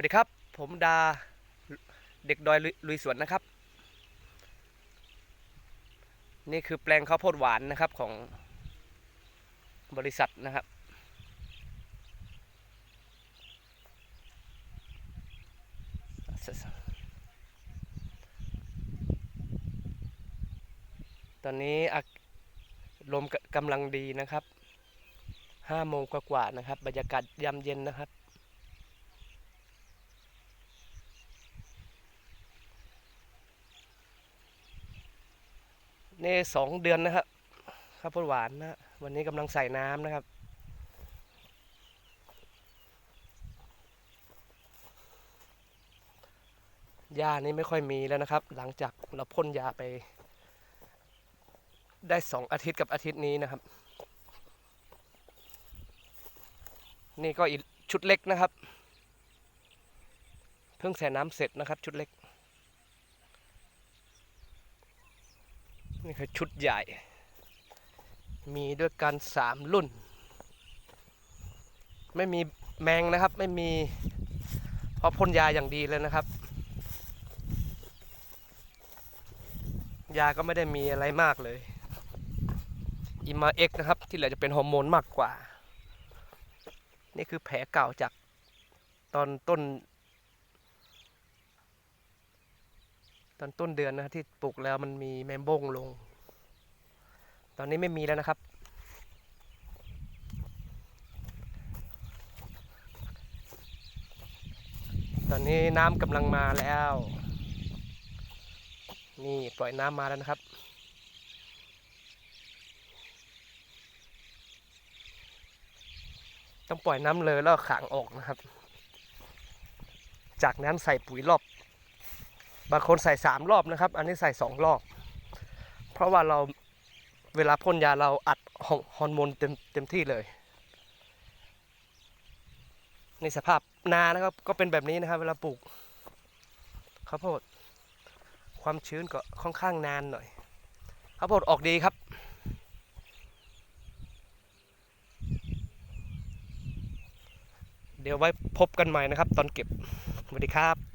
วัสดีครับ ผมดาเด็กดอยลุยสวนนะครับ นี่คือแปลงข้าวโพดหวานนะครับของบริษัทนะครับ ตอนนี้ลมกกำลังดีนะครับห้าโมงกว่าๆนะครับ บรรยากาศยามเย็นนะครับ นี่สองเดือนนะครับข้าวโพดหวานนะวันนี้กำลังใส่น้ำนะครับ หญ้านี่ไม่ค่อยมีแล้วนะครับ หลังจากเราพ่นยาไป ได้สองอาทิตย์กับอาทิตย์นี้นะครับ นี่ก็อีกชุดเล็กนะครับ เพิ่งใส่น้ำเสร็จนะครับชุดเล็ก นี่คือชุดใหญ่ มีด้วยกันสามรุ่น ไม่มีแมงนะครับ ไม่มีเพราะพ่นยาอย่างดีเลยนะครับ ยาก็ไม่ได้มีอะไรมากเลยอิมาเอ็กนะครับ ที่เหลือจะเป็นฮอร์โมนมากกว่า นี่คือแผลเก่าจากตอนต้น ตอนต้นเดือนนะที่ปลูกแล้วมันมีแมมบงลง ตอนนี้ไม่มีแล้วนะครับ ตอนนี้น้ำกำลังมาแล้ว นี่ปล่อยน้ำมาแล้วนะครับต้องปล่อยน้ำเลยแล้วขังออกนะครับ จากนั้นใส่ปุ๋ยรอบ บางคนใส่สามรอบนะครับ อันนี้ใส่สองรอบ เพราะว่าเราเวลาพ่นยาเราอัดฮอร์ฮอร์โมนเต็มเต็มที่เลยในสภาพนานะครับก็เป็นแบบนี้นะครับเวลาปลูกข้าวโพดความชื้นก็ค่อนข้างนานหน่อยข้าวโพดออกดีครับ เดี๋ยวไว้พบกันใหม่นะครับ ตอนเก็บสวัสดีครับ